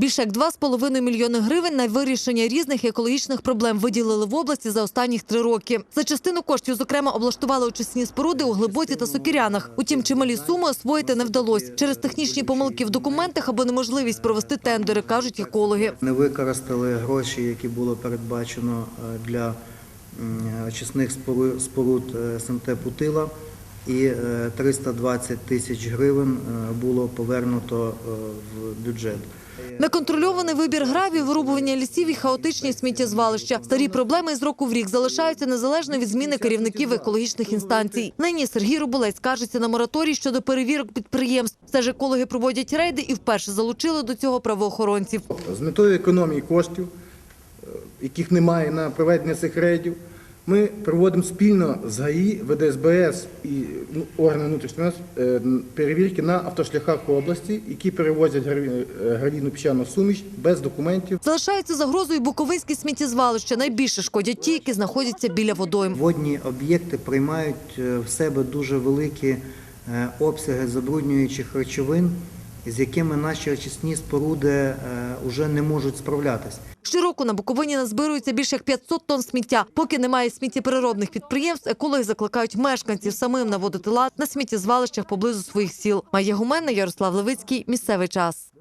Більше як 2,5 мільйони гривень на вирішення різних екологічних проблем виділили в області за останніх три роки. За частину коштів, зокрема, облаштували очисні споруди у Глиботі та Сокірянах. Утім, чималі суми освоїти не вдалося через технічні помилки в документах або неможливість провести тендери, кажуть екологи. Не використали гроші, які було передбачено е, для очисних споруд е, СМТ Путила, і е, 320 тисяч гривень е, було повернуто е, в бюджет. Неконтрольований вибір гравію, вирубування лісів і хаотичні сміттєзвалища. Старі проблеми із року в рік залишаються незалежно від зміни керівників екологічних інстанцій. Нині Сергій Руболець скажеться на мораторій щодо перевірок підприємств. Все ж екологи проводять рейди і вперше залучили до цього правоохоронців. З метою економії коштів, е, яких немає на проведення цих рейдів, ми проводимо спільно з ГАІ, ВДСБС і ну, органи внутрішнього е, перевірки на автошляхах області, які перевозять е, гравійну піщану суміш без документів. Залишаються загрозою буковинські сміттєзвалища. Найбільше шкодять ті, які знаходяться біля водойм. Водні об'єкти приймають е, в себе дуже великі обсяги забруднюючих речовин, з якими наші очисні споруди вже не можуть справлятися. Щороку на Буковині назбирується більше як 500 тонн сміття. Поки немає сміттєпереробних підприємств, екологи закликають мешканців самим наводити лад на сміттєзвалищах поблизу своїх сіл. Має Гуменна, Ярослав Левицький. Місцевий час.